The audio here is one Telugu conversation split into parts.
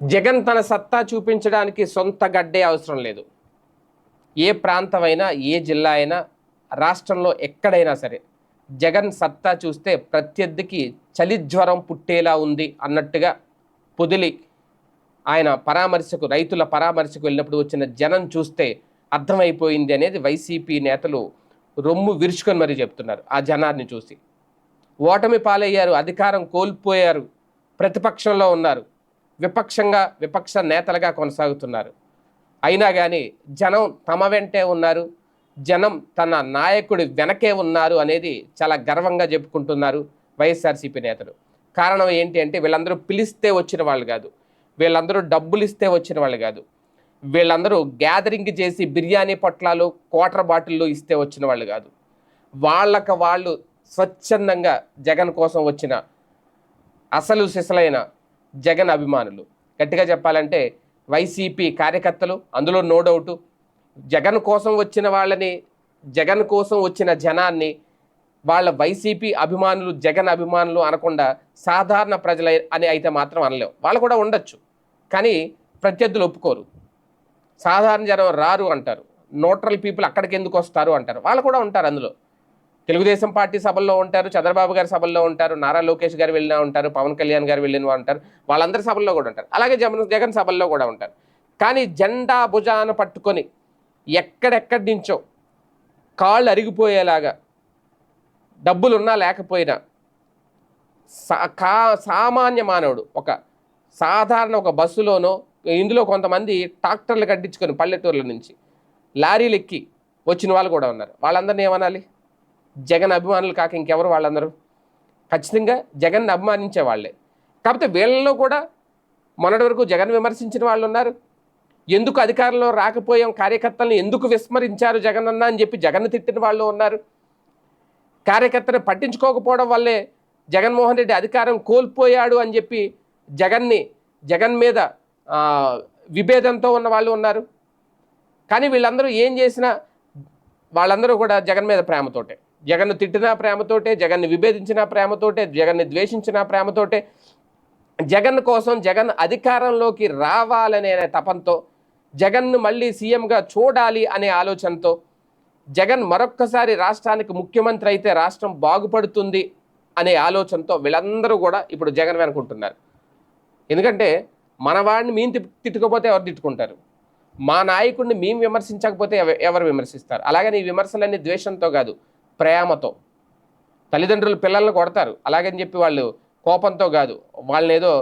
జగన్ తన సత్తా చూపించడానికి సొంత గడ్డే అవసరం లేదు. ఏ ప్రాంతమైనా ఏ జిల్లా అయినా రాష్ట్రంలో ఎక్కడైనా సరే జగన్ సత్తా చూస్తే ప్రత్యర్థికి చలిజ్వరం పుట్టేలా ఉంది అన్నట్టుగా పొదిలి ఆయన పరామర్శకు రైతుల పరామర్శకు వెళ్ళినప్పుడు వచ్చిన జనం చూస్తే అర్థమైపోయింది అనేది వైసీపీ నేతలు రొమ్ము విరుచుకొని మరీ చెప్తున్నారు ఆ జనాన్ని చూసి. ఓటమి పాలయ్యారు అధికారం కోల్పోయారు ప్రతిపక్షంలో ఉన్నారు. విపక్షంగా విపక్ష నేతలుగా కొనసాగుతున్నారు. అయినా కానీ జనం తమ వెంటే ఉన్నారు. జనం తన నాయకుడి వెనకే ఉన్నారు అనేది చాలా గర్వంగా చెప్పుకుంటున్నారు వైఎస్ఆర్సీపీ నేతలు. కారణం ఏంటి అంటే వీళ్ళందరూ పిలిస్తే వచ్చిన వాళ్ళు కాదు. వీళ్ళందరూ డబ్బులు ఇస్తే వచ్చిన వాళ్ళు కాదు. వీళ్ళందరూ గ్యాదరింగ్ చేసి బిర్యానీ పొట్లాలు క్వార్టర్ బాటిల్లు ఇస్తే వచ్చిన వాళ్ళు కాదు. వాళ్ళకు వాళ్ళు స్వచ్ఛందంగా జగన్ కోసం వచ్చిన అసలు సిసలైన జగన్ అభిమానులు. గట్టిగా చెప్పాలంటే వైసీపీ కార్యకర్తలు అందులో నో డౌటు జగన్ కోసం వచ్చిన వాళ్ళని జగన్ కోసం వచ్చిన జనాన్ని వాళ్ళ వైసీపీ అభిమానులు జగన్ అభిమానులు అనకుండా సాధారణ ప్రజల అని అయితే మాత్రం అనలేవు వాళ్ళు కూడా ఉండొచ్చు. కానీ ప్రత్యర్థులు ఒప్పుకోరు. సాధారణ జనం రారు అంటారు. న్యూట్రల్ పీపుల్ అక్కడికి ఎందుకు వస్తారు అంటారు. వాళ్ళు కూడా ఉంటారు అందులో. తెలుగుదేశం పార్టీ సభల్లో ఉంటారు చంద్రబాబు గారి సభల్లో ఉంటారు నారా లోకేష్ గారు వెళ్ళినా ఉంటారు పవన్ కళ్యాణ్ గారు వెళ్ళిన ఉంటారు వాళ్ళందరి సభల్లో కూడా ఉంటారు. అలాగే జగన్ జగన్ సభల్లో కూడా ఉంటారు. కానీ జెండా భుజాన పట్టుకొని ఎక్కడెక్కడి నుంచో కాళ్ళు అరిగిపోయేలాగా డబ్బులున్నా లేకపోయినా సా కా సామాన్య మానవుడు ఒక సాధారణ ఒక బస్సులోనో ఇందులో కొంతమంది ట్రాక్టర్లు కట్టించుకొని పల్లెటూర్ల నుంచి లారీలు ఎక్కి వచ్చిన వాళ్ళు కూడా ఉన్నారు. వాళ్ళందరినీ ఏమనాలి? జగన్ అభిమానులు కాక ఇంకెవరు వాళ్ళందరూ? ఖచ్చితంగా జగన్ అభిమానించే వాళ్ళే. కాకపోతే వీళ్ళలో కూడా మొన్నటి వరకు జగన్ విమర్శించిన వాళ్ళు ఉన్నారు. ఎందుకు అధికారంలో రాకపోయాం? కార్యకర్తలను ఎందుకు విస్మరించారు జగన్ అన్న అని చెప్పి జగన్ తిట్టిన వాళ్ళు ఉన్నారు. కార్యకర్తను పట్టించుకోకపోవడం వల్లే జగన్మోహన్ రెడ్డి అధికారం కోల్పోయాడు అని చెప్పి జగన్ని జగన్ మీద విభేదంతో ఉన్న వాళ్ళు ఉన్నారు. కానీ వీళ్ళందరూ ఏం చేసినా వాళ్ళందరూ కూడా జగన్ మీద ప్రేమతోటే. జగన్ను తిట్టినా ప్రేమతోటే జగన్ని విభేదించిన ప్రేమతోటే జగన్ని ద్వేషించిన ప్రేమతోటే జగన్ కోసం జగన్ అధికారంలోకి రావాలనే తపంతో జగన్ను మళ్ళీ సీఎంగా చూడాలి అనే ఆలోచనతో జగన్ మరొక్కసారి రాష్ట్రానికి ముఖ్యమంత్రి అయితే రాష్ట్రం బాగుపడుతుంది అనే ఆలోచనతో వీళ్ళందరూ కూడా ఇప్పుడు జగన్ వెనుకుంటున్నారు. ఎందుకంటే మన వాడిని మేము తిట్టుకపోతే ఎవరు తిట్టుకుంటారు? మా నాయకుడిని మేము విమర్శించకపోతే ఎవ- ఎవరు విమర్శిస్తారు? అలాగని ఈ విమర్శలన్నీ ద్వేషంతో కాదు. ప్రేమతో. తల్లిదండ్రులు పిల్లల్ని కొడతారు. అలాగని చెప్పి వాళ్ళు కోపంతో కాదు వాళ్ళని ఏదో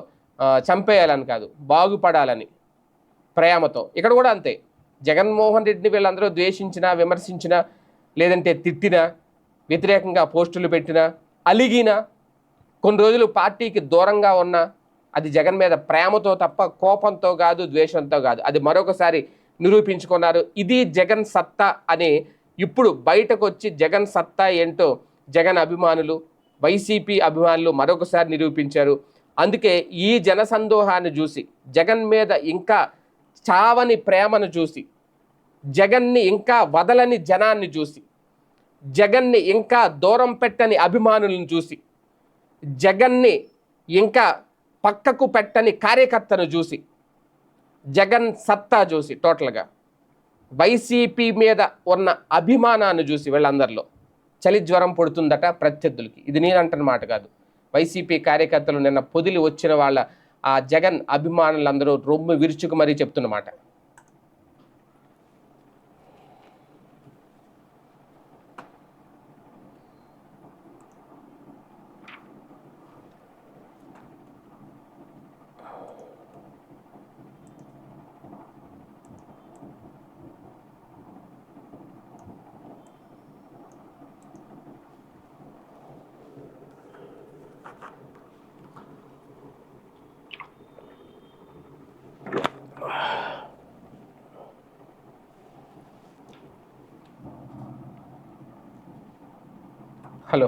చంపేయాలని కాదు బాగుపడాలని ప్రేమతో. ఇక్కడ కూడా అంతే. జగన్మోహన్ రెడ్డిని వీళ్ళందరూ ద్వేషించినా విమర్శించినా లేదంటే తిట్టినా వ్యతిరేకంగా పోస్టులు పెట్టినా అలిగినా కొన్ని రోజులు పార్టీకి దూరంగా ఉన్నా అది జగన్ మీద ప్రేమతో తప్ప కోపంతో కాదు ద్వేషంతో కాదు. అది మరొకసారి నిరూపించుకున్నారు. ఇది జగన్ సత్తా అని ఇప్పుడు బయటకు వచ్చి జగన్ సత్తా ఏంటో జగన్ అభిమానులు వైసీపీ అభిమానులు మరొకసారి నిరూపించారు. అందుకే ఈ జనసందోహాన్ని చూసి జగన్ మీద ఇంకా చావని ప్రేమను చూసి జగన్ని ఇంకా వదలని జనాన్ని చూసి జగన్ని ఇంకా దూరం పెట్టని అభిమానులను చూసి జగన్ని ఇంకా పక్కకు పెట్టని కార్యకర్తను చూసి జగన్ సత్తా చూసి టోటల్గా. వైసీపీ మీద ఉన్న అభిమానాన్ని చూసి వీళ్ళందరిలో చలి జ్వరం పడుతుందట ప్రత్యర్థులకి. ఇది నేను మాట కాదు. వైసీపీ కార్యకర్తలు నిన్న పొదిలి వచ్చిన వాళ్ళ ఆ జగన్ అభిమానులందరూ రొమ్ము విరుచుకు మరీ చెప్తున్నమాట हेलो